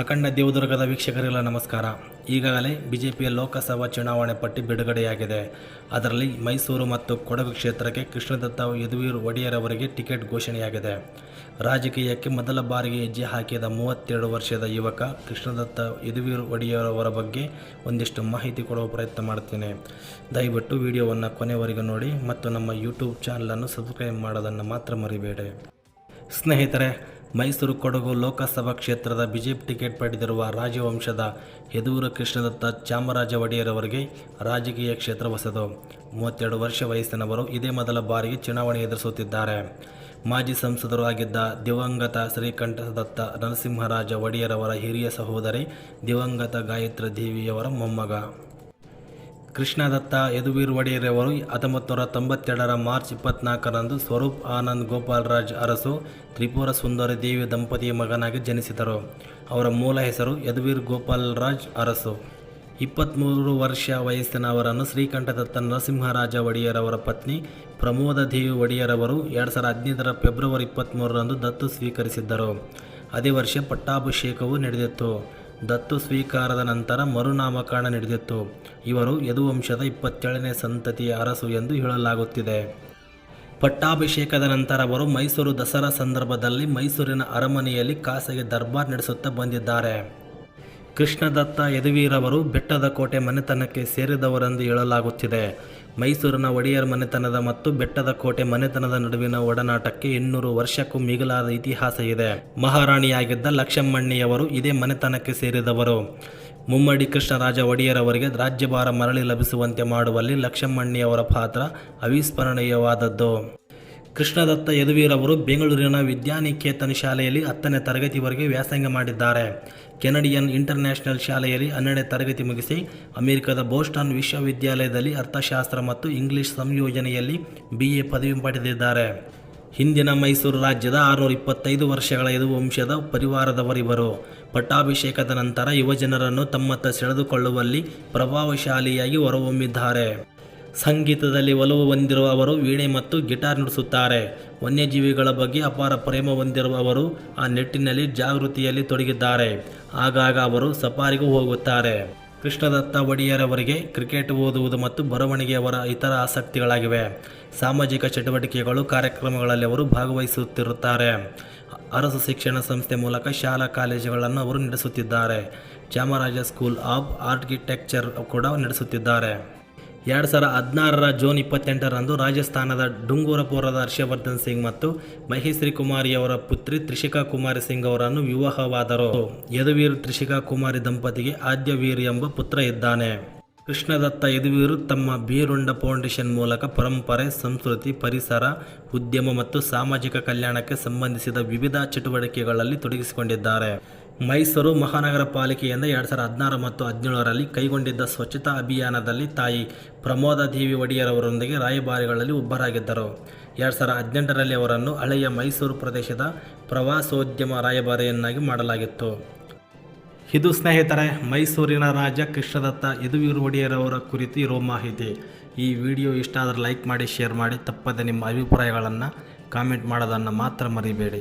ಅಖಂಡ ದೇವದುರ್ಗದ ವೀಕ್ಷಕರೆಲ್ಲ ನಮಸ್ಕಾರ. ಈಗಾಗಲೇ ಬಿಜೆಪಿಯ ಲೋಕಸಭಾ ಚುನಾವಣೆ ಪಟ್ಟಿ ಬಿಡುಗಡೆಯಾಗಿದೆ. ಅದರಲ್ಲಿ ಮೈಸೂರು ಮತ್ತು ಕೊಡಗು ಕ್ಷೇತ್ರಕ್ಕೆ ಕೃಷ್ಣದತ್ತ ಯದುವೀರ್ ಒಡೆಯರ್ ಅವರಿಗೆ ಟಿಕೆಟ್ ಘೋಷಣೆಯಾಗಿದೆ. ರಾಜಕೀಯಕ್ಕೆ ಮೊದಲ ಬಾರಿಗೆ ಹೆಜ್ಜೆ ಹಾಕಿದ ಮೂವತ್ತೆರಡು ವರ್ಷದ ಯುವಕ ಕೃಷ್ಣದತ್ತ ಯದುವೀರ್ ಒಡೆಯರ್ ಅವರ ಬಗ್ಗೆ ಒಂದಿಷ್ಟು ಮಾಹಿತಿ ಕೊಡುವ ಪ್ರಯತ್ನ ಮಾಡ್ತೇನೆ. ದಯವಿಟ್ಟು ವಿಡಿಯೋವನ್ನು ಕೊನೆವರೆಗೂ ನೋಡಿ ಮತ್ತು ನಮ್ಮ ಯೂಟ್ಯೂಬ್ ಚಾನಲನ್ನು ಸಬ್ಸ್ಕ್ರೈಬ್ ಮಾಡೋದನ್ನು ಮಾತ್ರ ಮರಿಬೇಡಿ. ಸ್ನೇಹಿತರೆ ಮೈಸೂರು ಕೊಡಗು ಲೋಕಸಭಾ ಕ್ಷೇತ್ರದ ಬಿಜೆಪಿ ಟಿಕೆಟ್ ಪಡೆದಿರುವ ರಾಜವಂಶದ ಯದೂರು ಕೃಷ್ಣದತ್ತ ಚಾಮರಾಜ ಒಡೆಯರ್ ಅವರಿಗೆ ರಾಜಕೀಯ ಕ್ಷೇತ್ರ ಹೊಸದು. ಮೂವತ್ತೆರಡು ವರ್ಷ ವಯಸ್ಸಿನವರು ಇದೇ ಮೊದಲ ಬಾರಿಗೆ ಚುನಾವಣೆ ಎದುರಿಸುತ್ತಿದ್ದಾರೆ. ಮಾಜಿ ಸಂಸದರು ಆಗಿದ್ದ ದಿವಂಗತ ಶ್ರೀಕಂಠದತ್ತ ನರಸಿಂಹರಾಜ ಒಡೆಯರ್ ಅವರ ಹಿರಿಯ ಸಹೋದರಿ ದಿವಂಗತ ಗಾಯತ್ರಿ ದೇವಿಯವರ ಮೊಮ್ಮಗ. ಕೃಷ್ಣದತ್ತ ಯದುವೀರ್ ಒಡೆಯರ್ ಅವರು ಹತ್ತೊಂಬತ್ತು ನೂರ ತೊಂಬತ್ತೆರಡರ ಮಾರ್ಚ್ ಇಪ್ಪತ್ನಾಲ್ಕರಂದು ಸ್ವರೂಪ್ ಆನಂದ್ ಗೋಪಾಲರಾಜ್ ಅರಸು ತ್ರಿಪುರ ಸುಂದರಿ ದೇವಿ ದಂಪತಿಯ ಮಗನಾಗಿ ಜನಿಸಿದರು. ಅವರ ಮೂಲ ಹೆಸರು ಯದುವೀರ್ ಗೋಪಾಲರಾಜ್ ಅರಸು. ಇಪ್ಪತ್ತ್ಮೂರು ವರ್ಷ ವಯಸ್ಸಿನ ಅವರನ್ನು ಶ್ರೀಕಂಠದತ್ತ ನರಸಿಂಹರಾಜ ಒಡೆಯರ್ ಅವರ ಪತ್ನಿ ಪ್ರಮೋದ ದೇವಿ ಒಡೆಯರ್ ಅವರು ಎರಡು ಸಾವಿರದ ಹದಿನೈದರ ಫೆಬ್ರವರಿ ಇಪ್ಪತ್ತ್ಮೂರರಂದು ದತ್ತು ಸ್ವೀಕರಿಸಿದ್ದರು. ಅದೇ ವರ್ಷ ಪಟ್ಟಾಭಿಷೇಕವು ನಡೆದಿತ್ತು. ದತ್ತು ಸ್ವೀಕಾರದ ನಂತರ ಮರುನಾಮಕರಣ ನಡೆದಿತ್ತು. ಇವರು ಯದುವಂಶದ ಇಪ್ಪತ್ತೇಳನೇ ಸಂತತಿಯ ಅರಸು ಎಂದು ಹೇಳಲಾಗುತ್ತಿದೆ. ಪಟ್ಟಾಭಿಷೇಕದ ನಂತರ ಅವರು ಮೈಸೂರು ದಸರಾ ಸಂದರ್ಭದಲ್ಲಿ ಮೈಸೂರಿನ ಅರಮನೆಯಲ್ಲಿ ಖಾಸಗಿ ದರ್ಬಾರ್ ನಡೆಸುತ್ತಾ ಬಂದಿದ್ದಾರೆ. ಕೃಷ್ಣದತ್ತ ಯದುವೀರವರು ಬೆಟ್ಟದ ಕೋಟೆ ಮನೆತನಕ್ಕೆ ಸೇರಿದವರೆಂದು ಹೇಳಲಾಗುತ್ತಿದೆ. ಮೈಸೂರಿನ ಒಡೆಯರ್ ಮನೆತನದ ಮತ್ತು ಬೆಟ್ಟದ ಕೋಟೆ ಮನೆತನದ ನಡುವಿನ ಒಡನಾಟಕ್ಕೆ ಇನ್ನೂರು ವರ್ಷಕ್ಕೂ ಮಿಗಿಲಾದ ಇತಿಹಾಸ ಇದೆ. ಮಹಾರಾಣಿಯಾಗಿದ್ದ ಲಕ್ಷಮ್ಮಣ್ಣಿಯವರು ಇದೇ ಮನೆತನಕ್ಕೆ ಸೇರಿದವರು. ಮುಮ್ಮಡಿ ಕೃಷ್ಣರಾಜ ಒಡೆಯರ್ ಅವರಿಗೆ ರಾಜ್ಯಭಾರ ಮರಳಿ ಲಭಿಸುವಂತೆ ಮಾಡುವಲ್ಲಿ ಲಕ್ಷಮ್ಮಣ್ಣಿಯವರ ಪಾತ್ರ ಅವಿಸ್ಮರಣೀಯವಾದದ್ದು. ಕೃಷ್ಣದತ್ತ ಯದುವೀರವರು ಬೆಂಗಳೂರಿನ ವಿದ್ಯಾನಿಕೇತನ ಶಾಲೆಯಲ್ಲಿ ಹತ್ತನೇ ತರಗತಿವರೆಗೆ ವ್ಯಾಸಂಗ ಮಾಡಿದ್ದಾರೆ. ಕೆನಡಿಯನ್ ಇಂಟರ್ನ್ಯಾಷನಲ್ ಶಾಲೆಯಲ್ಲಿ ಹನ್ನೆರಡನೇ ತರಗತಿ ಮುಗಿಸಿ ಅಮೆರಿಕದ ಬೋಸ್ಟನ್ ವಿಶ್ವವಿದ್ಯಾಲಯದಲ್ಲಿ ಅರ್ಥಶಾಸ್ತ್ರ ಮತ್ತು ಇಂಗ್ಲಿಷ್ ಸಂಯೋಜನೆಯಲ್ಲಿ ಬಿ ಎ ಪದವಿ ಪಡೆದಿದ್ದಾರೆ. ಹಿಂದಿನ ಮೈಸೂರು ರಾಜ್ಯದ ಆರುನೂರ ಇಪ್ಪತ್ತೈದು ವರ್ಷಗಳ ಯದುವಂಶದ ಪರಿವಾರದವರಿವರು. ಪಟ್ಟಾಭಿಷೇಕದ ನಂತರ ಯುವಜನರನ್ನು ತಮ್ಮತ್ತ ಸೆಳೆದುಕೊಳ್ಳುವಲ್ಲಿ ಪ್ರಭಾವಶಾಲಿಯಾಗಿ ಹೊರಹೊಮ್ಮಿದ್ದಾರೆ. ಸಂಗೀತದಲ್ಲಿ ಒಲವು ಹೊಂದಿರುವ ಅವರು ವೀಣೆ ಮತ್ತು ಗಿಟಾರ್ ನುಡಿಸುತ್ತಾರೆ. ವನ್ಯಜೀವಿಗಳ ಬಗ್ಗೆ ಅಪಾರ ಪ್ರೇಮ ಹೊಂದಿರುವ ಅವರು ಆ ನಿಟ್ಟಿನಲ್ಲಿ ಜಾಗೃತಿಯಲ್ಲಿ ತೊಡಗಿದ್ದಾರೆ. ಆಗಾಗ ಅವರು ಸಫಾರಿಗೂ ಹೋಗುತ್ತಾರೆ. ಕೃಷ್ಣದತ್ತ ಒಡೆಯರವರಿಗೆ ಕ್ರಿಕೆಟ್ ಓದುವುದು ಮತ್ತು ಬರವಣಿಗೆಯವರ ಇತರ ಆಸಕ್ತಿಗಳಾಗಿವೆ. ಸಾಮಾಜಿಕ ಚಟುವಟಿಕೆಗಳು, ಕಾರ್ಯಕ್ರಮಗಳಲ್ಲಿ ಅವರು ಭಾಗವಹಿಸುತ್ತಿರುತ್ತಾರೆ. ಅರಸು ಶಿಕ್ಷಣ ಸಂಸ್ಥೆ ಮೂಲಕ ಶಾಲಾ ಕಾಲೇಜುಗಳನ್ನು ಅವರು ನಡೆಸುತ್ತಿದ್ದಾರೆ. ಚಾಮರಾಜ ಸ್ಕೂಲ್ ಆಫ್ ಆರ್ಕಿಟೆಕ್ಚರ್ ಕೂಡ ನಡೆಸುತ್ತಿದ್ದಾರೆ. ಎರಡು ಸಾವಿರದ ಹದಿನಾರರ ಜೂನ್ ಇಪ್ಪತ್ತೆಂಟರಂದು ರಾಜಸ್ಥಾನದ ಡುಂಗೂರಪುರದ ಹರ್ಷವರ್ಧನ್ ಸಿಂಗ್ ಮತ್ತು ಮಹೇಶ್ವರಿ ಕುಮಾರಿಯವರ ಪುತ್ರಿ ತ್ರಿಷಿಕಾ ಕುಮಾರಿ ಸಿಂಗ್ ಅವರನ್ನು ವಿವಾಹವಾದರು. ಯದುವೀರ್ ತ್ರಿಷಿಕಾ ಕುಮಾರಿ ದಂಪತಿಗೆ ಆದ್ಯವೀರ್ ಎಂಬ ಪುತ್ರ ಇದ್ದಾನೆ. ಕೃಷ್ಣದತ್ತ ಯದುವೀರು ತಮ್ಮ ಬೀರುಂಡ ಫೌಂಡೇಶನ್ ಮೂಲಕ ಪರಂಪರೆ, ಸಂಸ್ಕೃತಿ, ಪರಿಸರ, ಉದ್ಯಮ ಮತ್ತು ಸಾಮಾಜಿಕ ಕಲ್ಯಾಣಕ್ಕೆ ಸಂಬಂಧಿಸಿದ ವಿವಿಧ ಚಟುವಟಿಕೆಗಳಲ್ಲಿ ತೊಡಗಿಸಿಕೊಂಡಿದ್ದಾರೆ. ಮೈಸೂರು ಮಹಾನಗರ ಪಾಲಿಕೆಯಿಂದ ಎರಡು ಸಾವಿರದ ಹದಿನಾರು ಮತ್ತು ಹದಿನೇಳರಲ್ಲಿ ಕೈಗೊಂಡಿದ್ದ ಸ್ವಚ್ಛತಾ ಅಭಿಯಾನದಲ್ಲಿ ತಾಯಿ ಪ್ರಮೋದ ದೇವಿ ಒಡೆಯರವರೊಂದಿಗೆ ರಾಯಭಾರಿಗಳಲ್ಲಿ ಒಬ್ಬರಾಗಿದ್ದರು. ಎರಡು ಸಾವಿರದ ಹದಿನೆಂಟರಲ್ಲಿ ಅವರನ್ನು ಹಳೆಯ ಮೈಸೂರು ಪ್ರದೇಶದ ಪ್ರವಾಸೋದ್ಯಮ ರಾಯಭಾರಿಯನ್ನಾಗಿ ಮಾಡಲಾಗಿತ್ತು. ಇದು ಸ್ನೇಹಿತರೆ, ಮೈಸೂರಿನ ರಾಜ ಕೃಷ್ಣದತ್ತ ಯದುವೀರ್ ಒಡೆಯರವರ ಕುರಿತು ಇರೋ ಮಾಹಿತಿ. ಈ ವಿಡಿಯೋ ಇಷ್ಟ ಆದರೆ ಲೈಕ್ ಮಾಡಿ, ಶೇರ್ ಮಾಡಿ, ತಪ್ಪದೆ ನಿಮ್ಮ ಅಭಿಪ್ರಾಯಗಳನ್ನು ಕಾಮೆಂಟ್ ಮಾಡೋದನ್ನು ಮಾತ್ರ ಮರಿಬೇಡಿ.